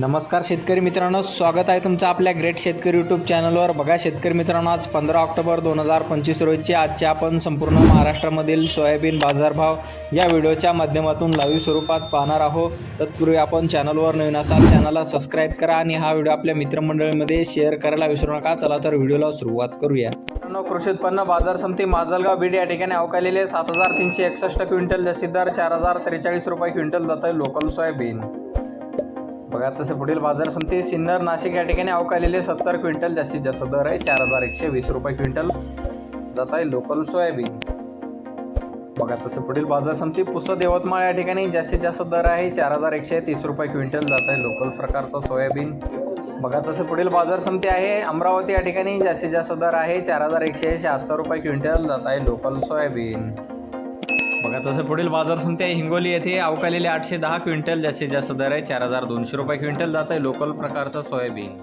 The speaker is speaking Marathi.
नमस्कार शेतकरी मित्रांनो स्वागत आहे तुमचं आपल्या ग्रेट शेतकरी यूट्यूब चॅनलवर बघा शेतकरी मित्रांनो आज पंधरा ऑक्टोबर दोन हजार पंचवीस रोजचे आजचे आपण संपूर्ण महाराष्ट्रामधील सोयाबीन बाजारभाव या व्हिडिओच्या माध्यमातून लाईव्ह स्वरूपात पाहणार आहोत. तत्पूर्वी आपण चॅनलवर नवीन असाल चॅनलला सबस्क्राईब करा आणि हा व्हिडिओ आपल्या मित्रमंडळीमध्ये शेअर करायला विसरू नका. चला तर व्हिडिओला सुरुवात करूया. मित्रांनो कृषी उत्पन्न बाजार समिती माजलगाव बीड या ठिकाणी अवकालेले सात हजार तीनशे एकसष्ट क्विंटल जास्तीत दर चार हजार त्रेचाळीस रुपये क्विंटल जात आहे लोकल सोयाबीन. बघा तसे पुढील बाजार समिती सिन्नर नाशिक या ठिकाणी अवकालेले सत्तर क्विंटल जास्तीत जास्त दर आहे. चार हजार एकशे वीस रुपये क्विंटल जात आहे लोकल सोयाबीन. बघा तसे पुढील बाजार समिती पुसद यवतमाळ या ठिकाणी जास्तीत जास्त दर आहे. चार हजार एकशे तीस रुपये क्विंटल जात आहे लोकल प्रकारचा सोयाबीन. बघा तसे पुढील बाजार समिती आहे. अमरावती या ठिकाणी जास्तीत जास्त दर आहे. चार हजार एकशे शहात्तर रुपये क्विंटल जात आहे लोकल सोयाबीन. बघा तसं पुढील बाजार समिती आहे हिंगोली येथे अवकालेले आठशे दहा क्विंटल जास्तीत जास्त दर आहे. चार हजार दोनशे रुपये क्विंटल जात आहे. लोकल प्रकारचा सोयाबीन.